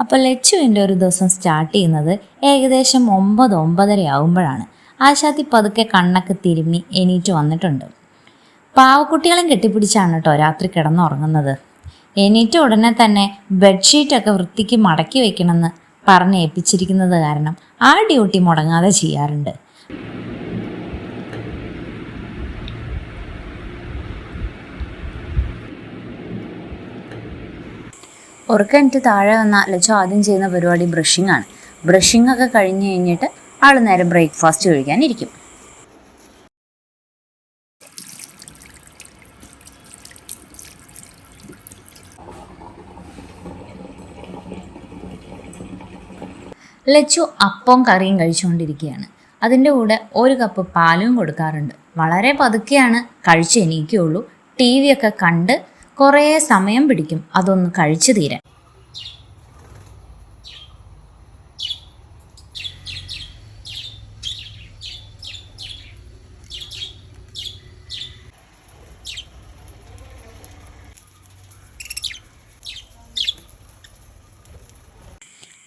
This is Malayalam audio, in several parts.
അപ്പോൾ ലച്ചുവിന്റെ ഒരു ദിവസം സ്റ്റാർട്ട് ചെയ്യുന്നത് ഏകദേശം ഒമ്പത് ഒമ്പതര ആകുമ്പോഴാണ് ആശാത്തി പതുക്കെ കണ്ണൊക്കെ തിരുമ്മി എണീറ്റ് വന്നിട്ടുണ്ട്. പാവക്കുട്ടികളും കെട്ടിപ്പിടിച്ചാണ് കേട്ടോ രാത്രി കിടന്നുറങ്ങുന്നത്. എണീറ്റ് ഉടനെ തന്നെ ബെഡ്ഷീറ്റൊക്കെ വൃത്തിക്ക് മടക്കി വെക്കണമെന്ന് പറഞ്ഞ് ഏൽപ്പിച്ചിരിക്കുന്നത് കാരണം ആ ഡ്യൂട്ടി മുടങ്ങാതെ ചെയ്യാറുണ്ട്. ഉറക്കനിട്ട് താഴെ വന്ന ലച്ചു ആദ്യം ചെയ്യുന്ന പരിപാടി ബ്രഷിംഗ് ആണ്. ബ്രഷിംഗ് ഒക്കെ കഴിഞ്ഞ് കഴിഞ്ഞിട്ട് ആൾ നേരെ ബ്രേക്ക്ഫാസ്റ്റ് കഴിക്കാനിരിക്കും ലച്ചു അപ്പവും കറിയും കഴിച്ചുകൊണ്ടിരിക്കുകയാണ്. അതിന്റെ കൂടെ ഒരു കപ്പ് പാലും കൊടുക്കാറുണ്ട്. വളരെ പതുക്കെയാണ് കഴിച്ച് എണീക്കുകയുള്ളൂ. ടി ഒക്കെ കണ്ട് കുറേ സമയം പിടിക്കും. അതൊന്ന് കഴിച്ചു തീരാൻ.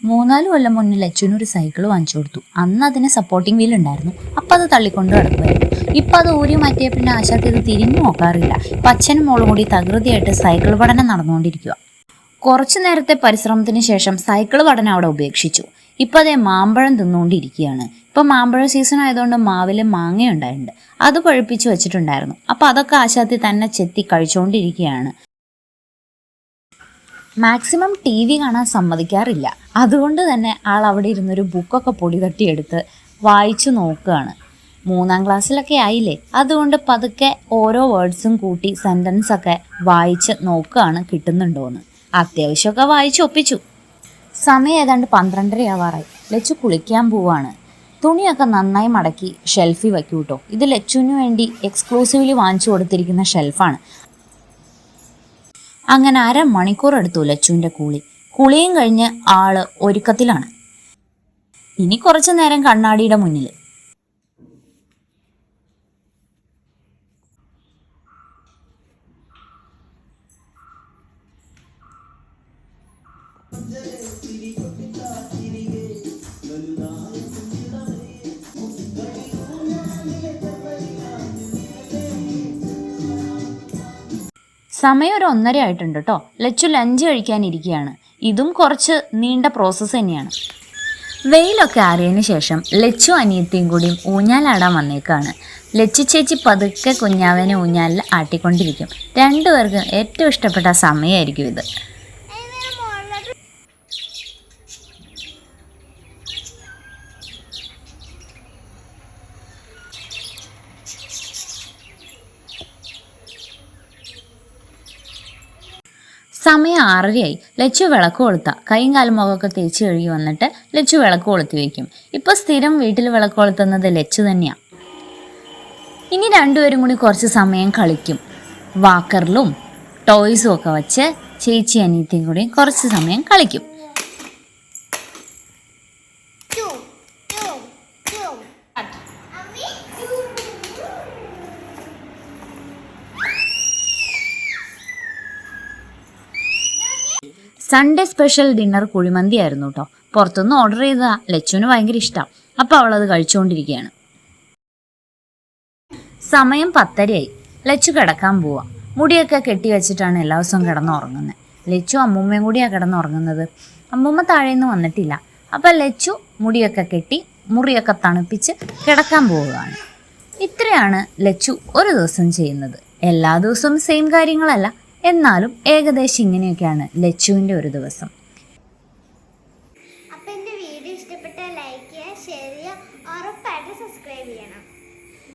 മൂന്നാൽ കൊല്ലം മുന്നിൽ അച്ഛനൊരു സൈക്കിൾ വാങ്ങിച്ചു കൊടുത്തു. അന്ന് അതിന് സപ്പോർട്ടിംഗ് വീൽ ഉണ്ടായിരുന്നു. അപ്പം അത് തള്ളിക്കൊണ്ട് നടക്കുമായിരുന്നു ഇപ്പം അത് ഊരി മാറ്റിയ പിന്നെ ആശാക്ക് ഇത് തിരിഞ്ഞു നോക്കാറില്ല. അച്ഛനും മോളും കൂടി തകൃതിയായിട്ട് സൈക്കിൾ പഠനം നടന്നുകൊണ്ടിരിക്കുക കുറച്ചു നേരത്തെ പരിശ്രമത്തിന് ശേഷം സൈക്കിൾ പഠനം അവിടെ ഉപേക്ഷിച്ചു. ഇപ്പം അതേ മാമ്പഴം തിന്നുകൊണ്ടിരിക്കുകയാണ്. ഇപ്പം മാമ്പഴ സീസൺ ആയതുകൊണ്ട് മാവിൽ മാങ്ങയുണ്ടായിട്ടുണ്ട് അത് പഴുപ്പിച്ച് വെച്ചിട്ടുണ്ടായിരുന്നു. അപ്പം അതൊക്കെ ആശാത്തി തന്നെ ചെത്തി കഴിച്ചുകൊണ്ടിരിക്കുകയാണ് മാക്സിമം ടി വി കാണാൻ സമ്മതിക്കാറില്ല. അതുകൊണ്ട് തന്നെ ആൾ അവിടെ ഇരുന്നൊരു ബുക്കൊക്കെ പൊടി തട്ടിയെടുത്ത് വായിച്ചു നോക്കുകയാണ്. മൂന്നാം ക്ലാസ്സിലൊക്കെ ആയില്ലേ? അതുകൊണ്ട് പതുക്കെ ഓരോ വേർഡ്സും കൂട്ടി സെന്റൻസ് ഒക്കെ വായിച്ച് നോക്കുകയാണ് കിട്ടുന്നുണ്ടോയെന്ന് അത്യാവശ്യമൊക്കെ വായിച്ച് ഒപ്പിച്ചു. സമയം ഏതാണ്ട് പന്ത്രണ്ടര ആവാറായി. ലച്ചു കുളിക്കാൻ പോവാണ്. തുണിയൊക്കെ നന്നായി മടക്കി ഷെൽഫിൽ വയ്ക്കൂ കേട്ടോ ഇത് ലച്ചുവിന് വേണ്ടി എക്സ്ക്ലൂസീവ്ലി വാങ്ങിച്ചു കൊടുത്തിരിക്കുന്ന ഷെൽഫാണ് അങ്ങനെ അരമണിക്കൂർ എടുത്തു ലച്ചുവിന്റെ കുളി. കുളിയും കഴിഞ്ഞ് ആൾ ഒരുക്കത്തിലാണ്. ഇനി കുറച്ചു നേരം കണ്ണാടിയുടെ മുന്നിൽ സമയം ഒരു ഒന്നര ആയിട്ടുണ്ട് കേട്ടോ. ലച്ചു ലഞ്ച് കഴിക്കാനിരിക്കുകയാണ്. ഇതും കുറച്ച് നീണ്ട പ്രോസസ്സ് തന്നെയാണ്. വെയിലൊക്കെ ആറിയതിന് ശേഷം ലച്ചു അനിയത്തിയും കൂടിയും ഊഞ്ഞാലാടാൻ വന്നേക്കാണ്. ലച്ചു ചേച്ചി പതുക്കെ കുഞ്ഞാവനെ ഊഞ്ഞാലിൽ ആട്ടിക്കൊണ്ടിരിക്കും. രണ്ടുപേർക്കും ഏറ്റവും ഇഷ്ടപ്പെട്ട സമയമായിരിക്കും ഇത്. സമയം ആറരയായി. ലച്ചു വിളക്ക് കൊളുത്ത. കൈയും കാലും മുഖമൊക്കെ തേച്ച് കഴുകി വന്നിട്ട് ലച്ചു വിളക്ക് കൊളുത്തി വെക്കും. ഇപ്പോൾ സ്ഥിരം വീട്ടിൽ വിളക്ക് കൊളുത്തുന്നത് ലച്ചു തന്നെയാണ് ഇനി രണ്ടുപേരും കൂടി കുറച്ച് സമയം കളിക്കും. വാക്കറിലും ടോയ്സും ഒക്കെ വെച്ച് ചേച്ചി അനിയത്തിയും കൂടി കുറച്ച് സമയം കളിക്കും. Two, Sunday special dinner kuzhimanthi ആയിരുന്നു കേട്ടോ പുറത്തുനിന്ന് ഓർഡർ ചെയ്തതാ. ലച്ചുവിന് ഭയങ്കര ഇഷ്ടമാണ് അപ്പോൾ അവളത് കഴിച്ചുകൊണ്ടിരിക്കുകയാണ് സമയം പത്തരയായി. ലച്ചു കിടക്കാൻ പോവാ. മുടിയൊക്കെ കെട്ടി വെച്ചിട്ടാണ് എല്ലാ ദിവസവും കിടന്നുറങ്ങുന്നത് ലച്ചു അമ്മൂമ്മയും കൂടിയാണ് കിടന്നുറങ്ങുന്നത്. അമ്മൂമ്മ താഴെ നിന്ന് വന്നിട്ടില്ല. അപ്പം ലച്ചു മുടിയൊക്കെ കെട്ടി മുറിയൊക്കെ തണുപ്പിച്ച് കിടക്കാൻ പോവുകയാണ്. ഇത്രയാണ് ലച്ചു ഒരു ദിവസം ചെയ്യുന്നത്. എല്ലാ ദിവസവും സെയിം കാര്യങ്ങളല്ല. എന്നാലും ഏകദേശം ഇങ്ങനെയൊക്കെയാണ് ലച്ചുവിന്റെ ഒരു ദിവസം.